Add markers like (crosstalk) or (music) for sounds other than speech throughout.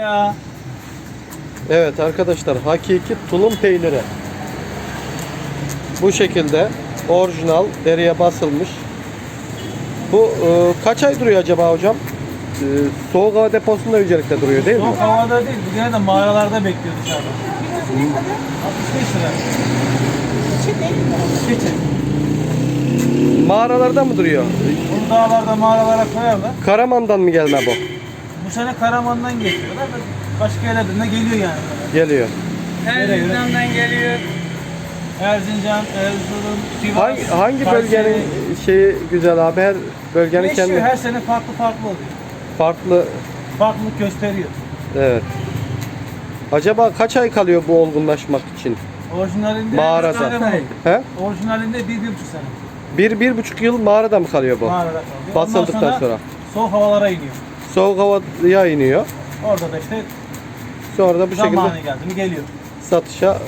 Ya. Evet arkadaşlar hakiki tulum peyniri. Bu şekilde orijinal deriye basılmış. Bu e, kaç ay duruyor acaba hocam? E, soğuk hava deposunda öncelikle duruyor değil mi? Soğuk havada değil. Gene de mağaralarda bekliyor dışarıda. 65 lira. Geçin. Mağaralarda mı duruyor? Bunu dağlarda mağaralara koyarlar. Karaman'dan mı gelme bu? Bu sene Karaman'dan getiriyorlar da başka yerlerden de geliyor yani. Geliyor. Erzincan'dan geliyor. Erzincan, Erzurum, Sivas. Hangi, hangi Kayseri. bölgenin şeyi güzel abi? Her bölgenin Değişiyor. kendi Her sene farklı farklı oluyor. farklı. Farklılık gösteriyor. Evet. Acaba kaç ay kalıyor bu olgunlaşmak için? Orijinalinde Mağarada. var. He? Orijinalinde bir, bir buçuk sene. Bir, bir buçuk yıl mağarada mı kalıyor bu? Mağarada kalıyor. Basıldıktan Ondan sonra. Soğuk havalara iniyor. Soğuk havaya iniyor. Orada da işte Sonra da bu zamanı şekilde geldi mi geliyor. satışa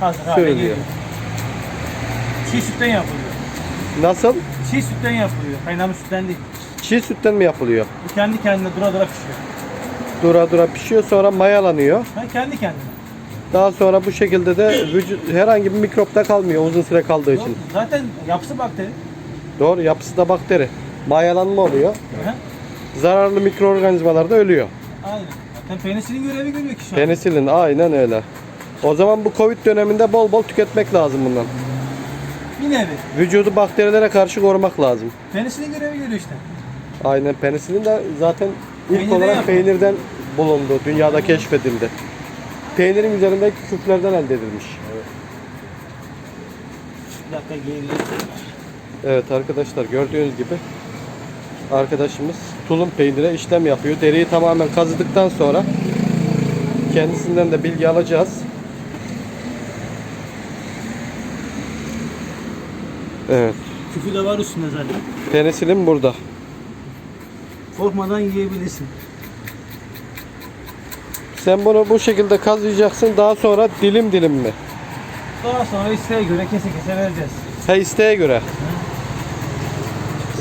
Hazır hale Sürülüyor. geliyor. Çiğ sütten yapılıyor. nasıl? Çiğ sütten yapılıyor. Kaynamış sütten değil. Çiğ sütten mi yapılıyor? Bu kendi kendine dura dura pişiyor. Dura dura pişiyor sonra mayalanıyor. Ha, kendi kendine. Daha sonra bu şekilde de vücut herhangi bir mikropta kalmıyor uzun süre kaldığı için. Zaten yapısı bakteri. Doğru yapısı da bakteri. Mayalanma oluyor. Hı. Zararlı mikroorganizmalar da ölüyor. Aynen. Zaten penisilin görevi görüyor ki şu an. Penisilin aynen öyle. O zaman bu Covid döneminde bol bol tüketmek lazım bundan. Bir nevi. Vücudu bakterilere karşı korumak lazım. Penisilin görevi görüyor işte. Aynen penisilin de zaten ilk Peynirden olarak peynirden bulundu. Dünyada keşfedildi. Peynirin üzerindeki küflerden elde edilmiş. Bir dakika geliyor. Evet arkadaşlar gördüğünüz gibi arkadaşımız tulum peynire işlem yapıyor. Deriyi tamamen kazıdıktan sonra kendisinden de bilgi alacağız. Evet. Küfü de var üstünde zaten. Penisilin burada. Korkmadan yiyebilirsin. Sen bunu bu şekilde kazıyacaksın. Daha sonra dilim dilim mi? Daha sonra isteğe göre kese kese vereceğiz. Ha isteğe göre.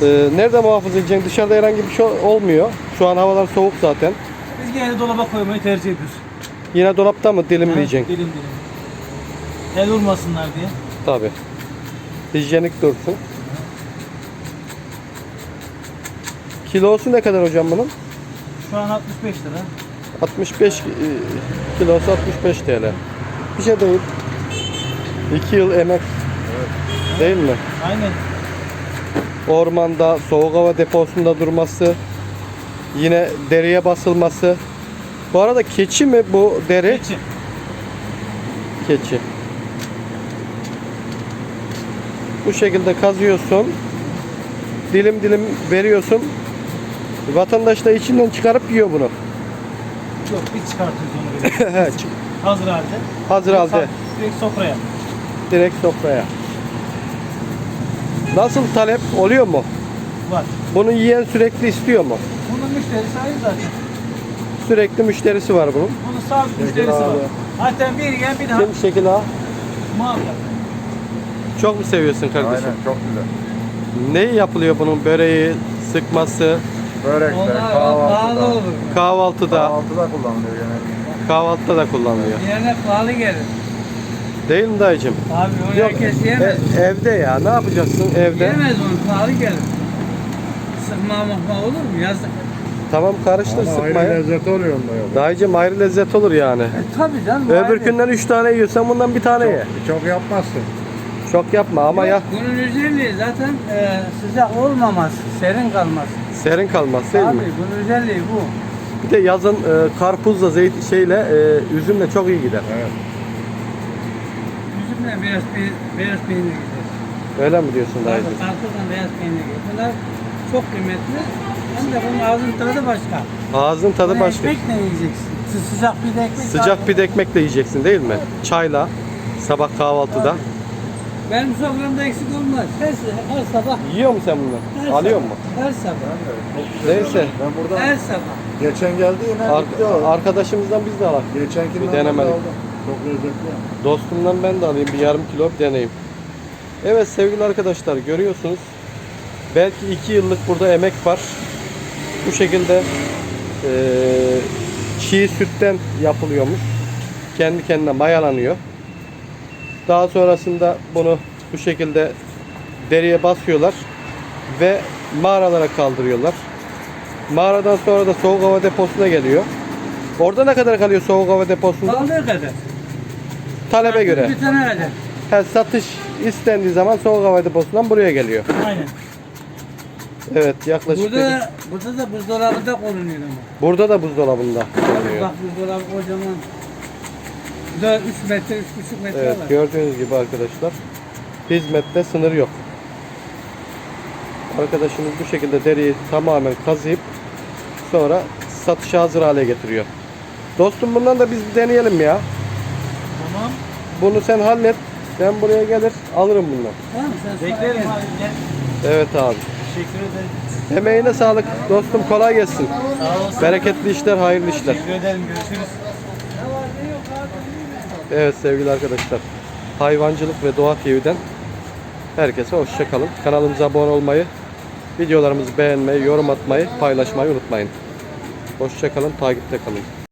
Ee, nerede muhafaza edeceksin? Dışarıda herhangi bir şey olmuyor. Şu an havalar soğuk zaten. Biz genelde dolaba koymayı tercih ediyoruz. Yine dolapta mı dilimleyeceksin? Dilim dilim. El vurmasınlar diye. Tabi. Hijyenik dursun. Kilosu ne kadar hocam bunun? Şu an 65 lira. 65 e, kilosu 65 TL. Bir şey değil. 2 yıl emek. Değil mi? Aynen. Ormanda, soğuk hava deposunda durması, yine deriye basılması. Bu arada keçi mi bu deri? Geçin. Keçi. Bu şekilde kazıyorsun. Dilim dilim veriyorsun. Vatandaş da içinden çıkarıp yiyor bunu. Yok biz çıkartıyoruz onu. (laughs) Hazır halde. Hazır halde. Direkt sofraya. Direkt sofraya. Nasıl talep oluyor mu? Var. Bunu yiyen sürekli istiyor mu? Bunun müşterisi ayrı zaten. Sürekli müşterisi var bunun. Bunun sabit müşterisi var. Hatta bir yiyen bir daha Kim şekil ha? muhakkak. Çok mu seviyorsun kardeşim? Aynen çok güzel. Ne yapılıyor bunun? Böreği, sıkması, Börekte, Onlar pahalı kahvaltıda. olur. kahvaltıda, Kahvaltıda kullanılıyor genelde. kahvaltıda da kullanılıyor. Yerine pahalı gelir. Değil mi dayıcım? Abi onu Yok, herkes yemez. e- evde ya. Ne yapacaksın evde? Yemez onu pahalı gelir. Sıkma mahma olur mu? Yazık. Tamam karıştır Ama ayrı sıkmaya. lezzeti oluyor onda ya. Dayıcım ayrı lezzet olur yani. E, tabii canım. Öbür ayrı. günden 3 tane yiyorsan bundan bir tane ye. Çok, yapmazsın. Çok yapma ama ya Yok, Bunun özelliği zaten e, sıcak olmaması, serin kalması. serin kalmaz değil Tabii mi? bunun özelliği bu. Bir de yazın e, karpuzla zeyt şeyle e, üzümle çok iyi gider. Evet. Üzümle beyaz, peynir, beyaz peynir gider. Öyle mi diyorsun Tabii dayıcım? karpuzla beyaz peynir gider. Bunlar çok kıymetli. Hem de bunun ağzın tadı başka. Ağzın tadı Bunu başka. Ekmekle yiyeceksin. Sı- Sıcak bir de ekmek. Sıcak pide ekmekle yiyeceksin değil mi? Çayla, sabah kahvaltıda. Benim soframda eksik olmaz. Her, her sabah. Yiyor musun sen bunları? Her Alıyor sabah, mu? Her sabah. Neyse. Ben burada Her sabah. geçen geldi yine Ar- o. arkadaşımızdan biz de alalım. Geçenkinden bir ben de aldım. Çok lezzetli. Dostumdan ben de alayım bir yarım kilo deneyim. Evet sevgili arkadaşlar görüyorsunuz. Belki iki yıllık burada emek var. Bu şekilde eee çiğ sütten yapılıyormuş. Kendi kendine mayalanıyor. Daha sonrasında bunu bu şekilde deriye basıyorlar ve mağaralara kaldırıyorlar. Mağaradan sonra da soğuk hava deposuna geliyor. Orada ne kadar kalıyor soğuk hava deposunda? Kaldığı kadar. Talebe göre. Bir tane kadar. Ha, satış istendiği zaman soğuk hava deposundan buraya geliyor. Aynen. Evet yaklaşık. dedik. Burada, burada da buzdolabında korunuyor ama. Burada da buzdolabında Bak oluyor. buzdolabı kocaman. Bu da 3 metre, 3,5 metre Evet var. gördüğünüz gibi arkadaşlar hizmette sınır yok. Arkadaşımız bu şekilde deriyi tamamen kazıyıp sonra satışa hazır hale getiriyor. Dostum bundan da biz deneyelim ya. Bunu sen hallet. Ben buraya gelir alırım bundan. Tamam? Sen Beklerim abi. Gel. Evet abi. Teşekkür ederim. Emeğine sağlık. Dostum kolay gelsin. Sağ olasın. Bereketli işler, hayırlı işler. Teşekkür ederim. Görüşürüz. Evet sevgili arkadaşlar. Hayvancılık ve Doğa TV'den herkese hoşça kalın. Kanalımıza abone olmayı, videolarımızı beğenmeyi, yorum atmayı, paylaşmayı unutmayın. Hoşça kalın, takipte kalın.